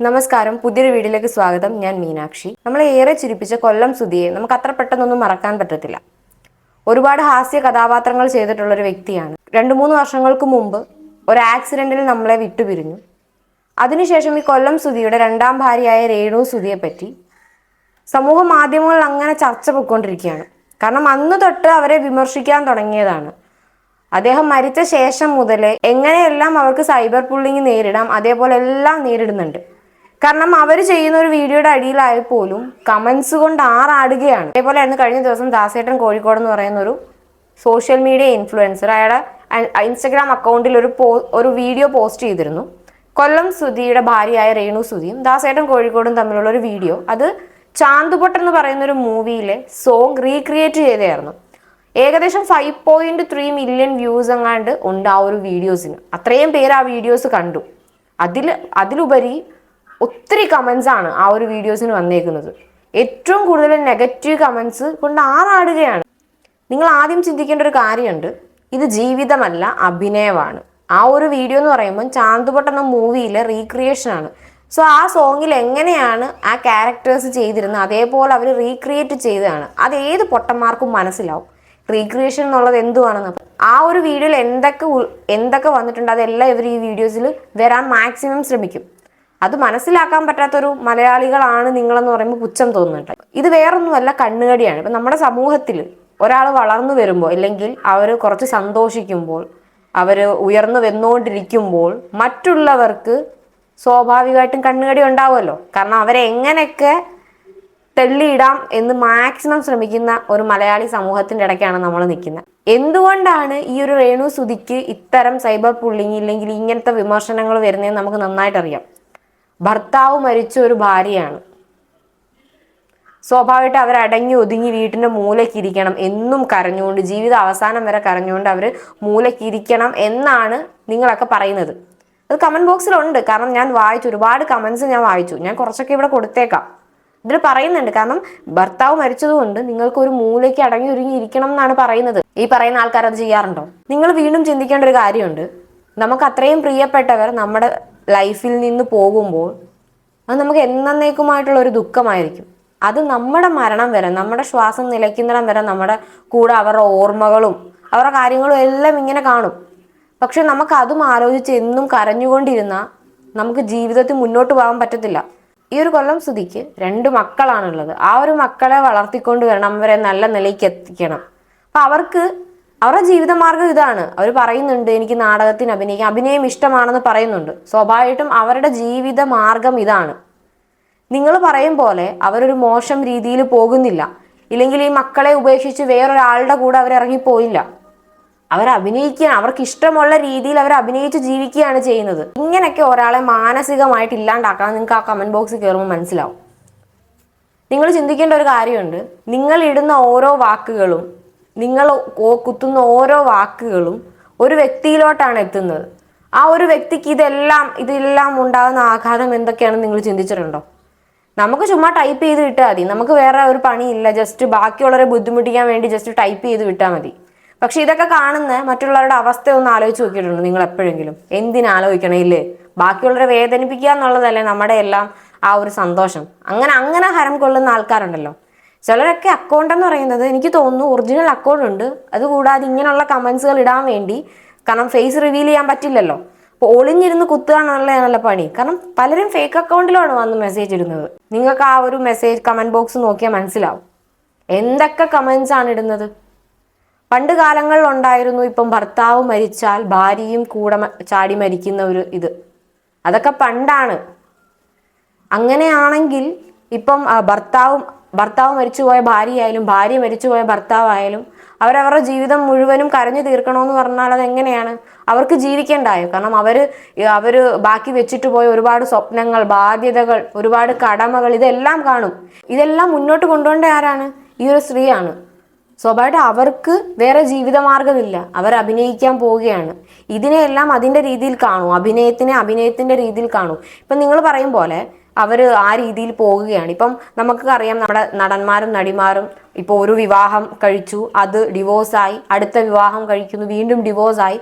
നമസ്കാരം. പുതിയൊരു വീഡിയോയിലേക്ക് സ്വാഗതം. ഞാൻ മീനാക്ഷി. നമ്മളെ ഏറെ ചിരിപ്പിച്ച കൊല്ലം സുധിയെ നമുക്ക് അത്ര പെട്ടെന്നൊന്നും മറക്കാൻ പറ്റത്തില്ല. ഒരുപാട് ഹാസ്യ കഥാപാത്രങ്ങൾ ചെയ്തിട്ടുള്ള ഒരു വ്യക്തിയാണ്. രണ്ടു മൂന്ന് വർഷങ്ങൾക്ക് മുമ്പ് ഒരു ആക്സിഡന്റിൽ നമ്മളെ വിട്ടുപിരിഞ്ഞു. അതിനുശേഷം ഈ കൊല്ലം സുധിയുടെ രണ്ടാം ഭാര്യയായ രേണു സുധിയെ പറ്റി സമൂഹ മാധ്യമങ്ങളിൽ അങ്ങനെ ചർച്ച പൊയ്ക്കൊണ്ടിരിക്കുകയാണ്. കാരണം അന്ന് തൊട്ട് അവരെ വിമർശിക്കാൻ തുടങ്ങിയതാണ്. അദ്ദേഹം മരിച്ച ശേഷം മുതലേ എങ്ങനെയെല്ലാം അവർക്ക് സൈബർ പുള്ളിങ് നേരിടാം അതേപോലെ എല്ലാം നേരിടുന്നുണ്ട്. കാരണം അവർ ചെയ്യുന്ന ഒരു വീഡിയോയുടെ അടിയിലായി പോലും കമന്റ്സ് കൊണ്ട് ആറാടുകയാണ്. അതേപോലെ ആയിരുന്നു കഴിഞ്ഞ ദിവസം ദാസേട്ടൻ കോഴിക്കോട് എന്ന് പറയുന്ന ഒരു സോഷ്യൽ മീഡിയ ഇൻഫ്ലുവൻസർ അയാളുടെ ഇൻസ്റ്റഗ്രാം അക്കൗണ്ടിൽ ഒരു പോ ഒരു വീഡിയോ പോസ്റ്റ് ചെയ്തിരുന്നു. കൊല്ലം സുധിയുടെ ഭാര്യയായ രേണു സുധിയും ദാസേട്ടൻ കോഴിക്കോടും തമ്മിലുള്ള ഒരു വീഡിയോ. അത് ചാന്തുപൊട്ട് എന്ന് പറയുന്ന ഒരു മൂവിയിലെ സോങ് റീക്രിയേറ്റ് ചെയ്തായിരുന്നു ഏകദേശം five point three million views എങ്ങാണ്ട് ഉണ്ട് ആ ഒരു വീഡിയോസിന് അത്രയും പേര് ആ വീഡിയോസ് കണ്ടു. അതിൽ അതിലുപരി ഒത്തിരി കമൻസ് ആണ് ആ ഒരു വീഡിയോസിന് വന്നേക്കുന്നത്. ഏറ്റവും കൂടുതൽ നെഗറ്റീവ് കമൻസ് കൊണ്ട് ആറാടുകയാണ്. നിങ്ങൾ ആദ്യം ചിന്തിക്കേണ്ട ഒരു കാര്യമുണ്ട്. ഇത് ജീവിതമല്ല അഭിനയമാണ്. ആ ഒരു വീഡിയോ എന്ന് പറയുമ്പോൾ ചാന്തുപൊട്ട് എന്ന മൂവിയിലെ റീക്രിയേഷൻ ആണ്. സോ ആ സോങ്ങിൽ എങ്ങനെയാണ് ആ ക്യാരക്ടേഴ്സ് ചെയ്തിരുന്നത്? അതേപോലെ അവർ റീക്രിയേറ്റ് ചെയ്തതാണ്. അത് ഏത് പൊട്ടന്മാർക്കും മനസ്സിലാവും. റീക്രിയേഷൻ എന്നുള്ളത് എന്തുവാണെന്ന്. ആ ഒരു വീഡിയോയിൽ എന്തൊക്കെ എന്തൊക്കെ വന്നിട്ടുണ്ട്? അതെല്ലാം ഇവർ ഈ വീഡിയോസിൽ വരാൻ മാക്സിമം ശ്രമിക്കും. അത് മനസ്സിലാക്കാൻ പറ്റാത്തൊരു മലയാളികളാണ് നിങ്ങളെന്ന് പറയുമ്പോൾ പുച്ഛം തോന്നുന്നുണ്ട്. ഇത് വേറൊന്നുമല്ല കണ്ണുകടിയാണ്. ഇപ്പം നമ്മുടെ സമൂഹത്തിൽ ഒരാൾ വളർന്നു വരുമ്പോൾ അല്ലെങ്കിൽ അവർ കുറച്ച് സന്തോഷിക്കുമ്പോൾ അവർ ഉയർന്നു വന്നുകൊണ്ടിരിക്കുമ്പോൾ മറ്റുള്ളവർക്ക് സ്വാഭാവികമായിട്ടും കണ്ണുകടി ഉണ്ടാവുമല്ലോ. കാരണം അവരെ എങ്ങനെയൊക്കെ തെള്ളിയിടാം എന്ന് മാക്സിമം ശ്രമിക്കുന്ന ഒരു മലയാളി സമൂഹത്തിന്റെ ഇടയ്ക്കാണ് നമ്മൾ നിൽക്കുന്നത്. എന്തുകൊണ്ടാണ് ഈ ഒരു രേണു സുതിക്ക് ഇത്തരം സൈബർ പുള്ളിങ് ഇല്ലെങ്കിൽ ഇങ്ങനത്തെ വിമർശനങ്ങൾ വരുന്നതെന്ന് നമുക്ക് നന്നായിട്ട് അറിയാം ഭർത്താവ് മരിച്ച ഒരു ഭാര്യയാണ്. സ്വാഭാവികമായിട്ട് അടങ്ങി ഒതുങ്ങി വീട്ടിന്റെ മൂലക്കിരിക്കണം എന്നും കരഞ്ഞുകൊണ്ട് ജീവിത അവസാനം വരെ കരഞ്ഞുകൊണ്ട് അവർ മൂലക്കിരിക്കണം എന്നാണ് നിങ്ങളൊക്കെ പറയുന്നത്. അത് കമന്റ് ബോക്സിലുണ്ട് കാരണം ഞാൻ വായിച്ചു ഒരുപാട് കമൻസ് ഞാൻ വായിച്ചു. ഞാൻ കുറച്ചൊക്കെ ഇവിടെ കൊടുത്തേക്കാം. ഇതിൽ പറയുന്നുണ്ട്. കാരണം ഭർത്താവ് മരിച്ചതുകൊണ്ട് നിങ്ങൾക്ക് ഒരു മൂലയ്ക്ക് അടങ്ങി ഒരുങ്ങി ഇരിക്കണം എന്നാണ് പറയുന്നത്. ഈ പറയുന്ന ആൾക്കാർ അത് ചെയ്യാറുണ്ടോ? നിങ്ങൾ വീണ്ടും ചിന്തിക്കേണ്ട ഒരു കാര്യമുണ്ട്. നമുക്ക് അത്രയും പ്രിയപ്പെട്ടവർ നമ്മുടെ ലൈഫിൽ നിന്ന് പോകുമ്പോൾ അത് നമുക്ക് എന്നേക്കുമായിട്ടുള്ള ഒരു ദുഃഖമായിരിക്കും. അത് നമ്മുടെ മരണം വരെ നമ്മുടെ ശ്വാസം നിലയ്ക്കുന്നിടം വരെ നമ്മുടെ കൂടെ അവരുടെ ഓർമ്മകളും അവരുടെ കാര്യങ്ങളും എല്ലാം ഇങ്ങനെ കാണും. പക്ഷെ നമുക്ക് അതും ആലോചിച്ച് എന്നും കരഞ്ഞുകൊണ്ടിരുന്ന നമുക്ക് ജീവിതത്തിൽ മുന്നോട്ട് പോകാൻ പറ്റത്തില്ല. ഈ ഒരു കൊല്ലം സ്തുതിക്ക് രണ്ട് മക്കളാണുള്ളത്. ആ ഒരു മക്കളെ വളർത്തിക്കൊണ്ട് വരണം അവരെ നല്ല നിലയ്ക്ക് എത്തിക്കണം. അപ്പം അവർക്ക് അവരുടെ ജീവിതമാർഗം ഇതാണ്. അവർ പറയുന്നുണ്ട് എനിക്ക് നാടകത്തിന് അഭിനയിക്കാം അഭിനയം ഇഷ്ടമാണെന്ന് പറയുന്നുണ്ട്. സ്വാഭാവികമായിട്ടും അവരുടെ ജീവിത മാർഗം ഇതാണ്. നിങ്ങൾ പറയും പോലെ അവരൊരു മോശം രീതിയിൽ പോകുന്നില്ല. ഇല്ലെങ്കിൽ ഈ മക്കളെ ഉപേക്ഷിച്ച് വേറൊരാളുടെ കൂടെ അവർ ഇറങ്ങിപ്പോയില്ല. അവർ അഭിനയിക്കുകയാണ് അവർക്ക് ഇഷ്ടമുള്ള രീതിയിൽ അവർ അഭിനയിച്ച് ജീവിക്കുകയാണ് ചെയ്യുന്നത്. ഇങ്ങനെയൊക്കെ ഒരാളെ മാനസികമായിട്ട് ഇല്ലാണ്ടാക്കാൻ നിങ്ങൾക്ക് ആ കമന്റ് ബോക്സിൽ കയറുമ്പോൾ മനസ്സിലാവും. നിങ്ങൾ ചിന്തിക്കേണ്ട ഒരു കാര്യമുണ്ട്. നിങ്ങൾ ഇടുന്ന ഓരോ വാക്കുകളും നിങ്ങൾ കുത്തുന്ന ഓരോ വാക്കുകളും ഒരു വ്യക്തിയിലോട്ടാണ് എത്തുന്നത്. ആ ഒരു വ്യക്തിക്ക് ഇതെല്ലാം ഇതെല്ലാം ഉണ്ടാകുന്ന ആഘാതം എന്തൊക്കെയാണ് നിങ്ങൾ ചിന്തിച്ചിട്ടുണ്ടോ? നമുക്ക് ചുമ്മാ ടൈപ്പ് ചെയ്ത് വിട്ടാൽ മതി. നമുക്ക് വേറെ ഒരു പണിയില്ല. ജസ്റ്റ് ബാക്കിയുള്ളവരെ ബുദ്ധിമുട്ടിക്കാൻ വേണ്ടി ജസ്റ്റ് ടൈപ്പ് ചെയ്ത് വിട്ടാൽ മതി. പക്ഷെ ഇതൊക്കെ കാണുന്ന മറ്റുള്ളവരുടെ അവസ്ഥ ഒന്ന് ആലോചിച്ച് നോക്കിയിട്ടുണ്ട് നിങ്ങൾ എപ്പോഴെങ്കിലും? എന്തിനാലോചിക്കണേ ഇല്ലേ? ബാക്കിയുള്ളവരെ വേദനിപ്പിക്കുക എന്നുള്ളതല്ലേ നമ്മുടെ എല്ലാം ആ ഒരു സന്തോഷം. അങ്ങനെ അങ്ങനെ ഹരം കൊള്ളുന്ന ആൾക്കാരുണ്ടല്ലോ. ചിലരൊക്കെ അക്കൗണ്ട് എന്ന് പറയുന്നത് എനിക്ക് തോന്നുന്നു ഒറിജിനൽ അക്കൗണ്ട് ഉണ്ട്. അതുകൂടാതെ ഇങ്ങനെയുള്ള കമൻസുകൾ ഇടാൻ വേണ്ടി. കാരണം ഫേസ് റിവീൽ ചെയ്യാൻ പറ്റില്ലല്ലോ. അപ്പോൾ ഒളിഞ്ഞിരുന്ന് കുത്തുക എന്നുള്ളതാണല്ലോ പണി. കാരണം പലരും ഫേക്ക് അക്കൗണ്ടിലാണ് വന്ന് മെസ്സേജ് ഇടുന്നത്. നിങ്ങൾക്ക് ആ ഒരു മെസ്സേജ് കമന്റ് ബോക്സ് നോക്കിയാൽ മനസ്സിലാവും. എന്തൊക്കെ കമൻസ് ആണ് ഇടുന്നത്? പണ്ട് കാലങ്ങളിൽ ഉണ്ടായിരുന്നു ഇപ്പം ഭർത്താവ് മരിച്ചാൽ ഭാര്യയും കൂടെ ചാടി മരിക്കുന്ന ഒരു ഇത്. അതൊക്കെ പണ്ടാണ്. അങ്ങനെയാണെങ്കിൽ ഇപ്പം ഭർത്താവും ഭർത്താവ് മരിച്ചുപോയ ഭാര്യയായാലും ഭാര്യ മരിച്ചുപോയ ഭർത്താവായാലും അവരവരുടെ ജീവിതം മുഴുവനും കരഞ്ഞു തീർക്കണമെന്ന് പറഞ്ഞാൽ അത് എങ്ങനെയാണ് അവർക്ക് ജീവിക്കേണ്ടായോ? കാരണം അവർ അവർ ബാക്കി വെച്ചിട്ട് പോയ ഒരുപാട് സ്വപ്നങ്ങൾ ബാധ്യതകൾ ഒരുപാട് കടമകൾ ഇതെല്ലാം കാണും. ഇതെല്ലാം മുന്നോട്ട് കൊണ്ടുപോകേണ്ട ആരാണ്? ഈ ഒരു സ്ത്രീയാണ്. സ്വാഭാവികമായിട്ട് അവർക്ക് വേറെ ജീവിതമാർഗമില്ല അവർ അഭിനയിക്കാൻ പോവുകയാണ്. ഇതിനെയെല്ലാം അതിന്റെ രീതിയിൽ കാണും. അഭിനയത്തിനെ അഭിനയത്തിന്റെ രീതിയിൽ കാണും. ഇപ്പം നിങ്ങൾ പറയും പോലെ അവർ ആ രീതിയിൽ പോകുകയാണ്. ഇപ്പം നമുക്ക് അറിയാം നമ്മുടെ നടന്മാരും നടിമാരും ഇപ്പോൾ ഒരു വിവാഹം കഴിച്ചു അത് ഡിവോഴ്സായി അടുത്ത വിവാഹം കഴിക്കുന്നു വീണ്ടും ഡിവോഴ്സായി.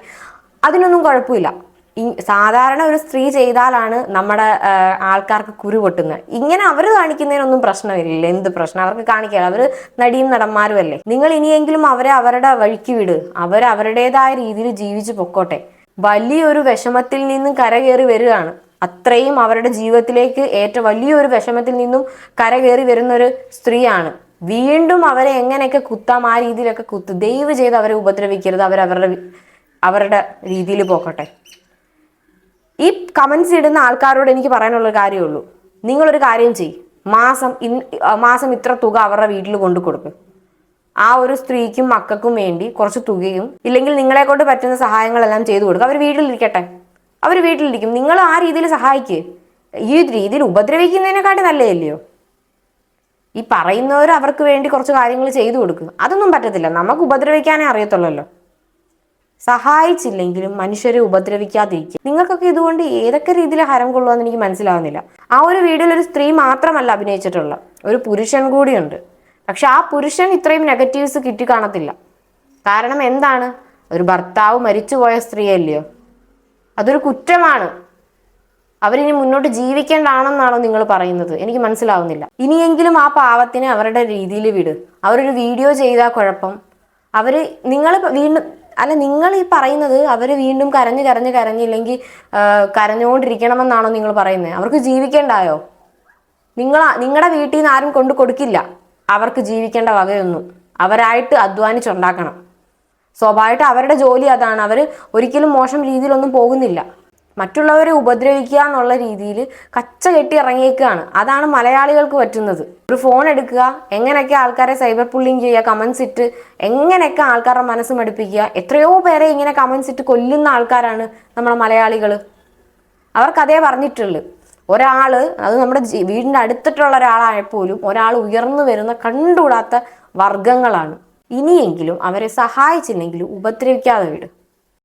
അതിനൊന്നും കുഴപ്പമില്ല. സാധാരണ ഒരു സ്ത്രീ ചെയ്താലാണ് നമ്മുടെ ആൾക്കാർക്ക് കുരു പൊട്ടുന്നത്. ഇങ്ങനെ അവർ കാണിക്കുന്നതിനൊന്നും പ്രശ്നമില്ല. എന്ത് പ്രശ്നം? അവർക്ക് കാണിക്കാതെ അവർ നടിയും നടന്മാരും അല്ലേ? നിങ്ങൾ ഇനിയെങ്കിലും അവരെ അവരുടെ വഴിക്ക് വിട്. അവർ അവരുടേതായ രീതിയിൽ ജീവിച്ചു പൊക്കോട്ടെ. വലിയൊരു വിഷമത്തിൽ നിന്നും കരകയറി വരികയാണ്. അത്രയും അവരുടെ ജീവിതത്തിലേക്ക് ഏറ്റവും വലിയൊരു വിഷമത്തിൽ നിന്നും കരകയറി വരുന്ന ഒരു സ്ത്രീയാണ്. വീണ്ടും അവരെ എങ്ങനെയൊക്കെ കുത്താം ആ രീതിയിലൊക്കെ കുത്ത്. ദയവ് ചെയ്ത് അവരെ ഉപദ്രവിക്കരുത്. അവർ അവരുടെ രീതിയിൽ പോക്കട്ടെ. ഈ കമൻസ് ഇടുന്ന ആൾക്കാരോട് എനിക്ക് പറയാനുള്ള കാര്യമുള്ളൂ നിങ്ങളൊരു കാര്യം ചെയ്യും. മാസം മാസം ഇത്ര തുക അവരുടെ വീട്ടിൽ കൊണ്ടു കൊടുക്കും. ആ ഒരു സ്ത്രീക്കും മക്കൾക്കും വേണ്ടി കുറച്ച് തുകയും ഇല്ലെങ്കിൽ നിങ്ങളെ കൊണ്ട് പറ്റുന്ന സഹായങ്ങളെല്ലാം ചെയ്തു കൊടുക്കുക അവർ വീട്ടിലിരിക്കട്ടെ. അവർ വീട്ടിലിരിക്കും. നിങ്ങൾ ആ രീതിയിൽ സഹായിക്ക്. ഈ രീതിയിൽ ഉപദ്രവിക്കുന്നതിനെക്കാട്ടി നല്ലതല്ലയോ? ഈ പറയുന്നവർ അവർക്ക് വേണ്ടി കുറച്ച് കാര്യങ്ങൾ ചെയ്തു കൊടുക്കും. അതൊന്നും പറ്റത്തില്ല. നമുക്ക് ഉപദ്രവിക്കാനേ അറിയത്തുള്ളല്ലോ. സഹായിച്ചില്ലെങ്കിലും മനുഷ്യരെ ഉപദ്രവിക്കാതിരിക്കുക. നിങ്ങൾക്കൊക്കെ ഇതുകൊണ്ട് ഏതൊക്കെ രീതിയിൽ ഹരം കൊള്ളുമെന്ന് എനിക്ക് മനസ്സിലാവുന്നില്ല. ആ ഒരു വീഡിയോയിൽ ഒരു സ്ത്രീ മാത്രമല്ല അഭിനയിച്ചിട്ടുള്ള ഒരു പുരുഷൻ കൂടിയുണ്ട്. പക്ഷെ ആ പുരുഷൻ ഇത്രയും നെഗറ്റീവ്സ് കിട്ടി കാണത്തില്ല. കാരണം എന്താണ്? ഒരു ഭർത്താവ് മരിച്ചുപോയ സ്ത്രീയല്ലയോ? അതൊരു കുറ്റമാണ്. അവരിനി മുന്നോട്ട് ജീവിക്കേണ്ടാണെന്നാണോ നിങ്ങൾ പറയുന്നത്? എനിക്ക് മനസ്സിലാവുന്നില്ല. ഇനിയെങ്കിലും ആ പാവത്തിനെ അവരുടെ രീതിയിൽ വിട്. അവരൊരു വീഡിയോ ചെയ്താൽ കുഴപ്പം. അവർ നിങ്ങൾ വീണ്ടും അല്ല നിങ്ങൾ ഈ പറയുന്നത് അവർ വീണ്ടും കരഞ്ഞ് കരഞ്ഞ് കരഞ്ഞില്ലെങ്കിൽ കരഞ്ഞുകൊണ്ടിരിക്കണമെന്നാണോ നിങ്ങൾ പറയുന്നത്? അവർക്ക് ജീവിക്കേണ്ടായോ? നിങ്ങൾ നിങ്ങളുടെ വീട്ടിൽ നിന്ന് ആരും കൊണ്ടു കൊടുക്കില്ല. അവർക്ക് ജീവിക്കേണ്ട വകയൊന്നും. അവരായിട്ട് അധ്വാനിച്ചുണ്ടാക്കണം. സ്വാഭാവികമായിട്ട് അവരുടെ ജോലി അതാണ്. അവർ ഒരിക്കലും മോശം രീതിയിലൊന്നും പോകുന്നില്ല. മറ്റുള്ളവരെ ഉപദ്രവിക്കുക എന്നുള്ള രീതിയിൽ കച്ച കെട്ടി ഇറങ്ങിയേക്കുകയാണ് അതാണ് മലയാളികൾക്ക് പറ്റുന്നത്. ഒരു ഫോൺ എടുക്കുക എങ്ങനെയൊക്കെ ആൾക്കാരെ സൈബർ പുള്ളിങ് ചെയ്യുക കമൻസ് ഇട്ട് എങ്ങനെയൊക്കെ ആൾക്കാരുടെ മനസ്സ് മടുപ്പിക്കുക എത്രയോ പേരെ ഇങ്ങനെ കമൻസ് ഇട്ട് കൊല്ലുന്ന ആൾക്കാരാണ് നമ്മുടെ മലയാളികൾ അവർക്കതേ പറഞ്ഞിട്ടുള്ളൂ. ഒരാൾ അത് നമ്മുടെ വീടിന്റെ അടുത്തിട്ടുള്ള ഒരാളായപ്പോലും ഒരാൾ ഉയർന്നു വരുന്ന കണ്ടുകൂടാത്ത വർഗങ്ങളാണ് ഇനിയെങ്കിലും അവരെ സഹായിച്ചില്ലെങ്കിലും ഉപദ്രവിക്കാതെ വിടും.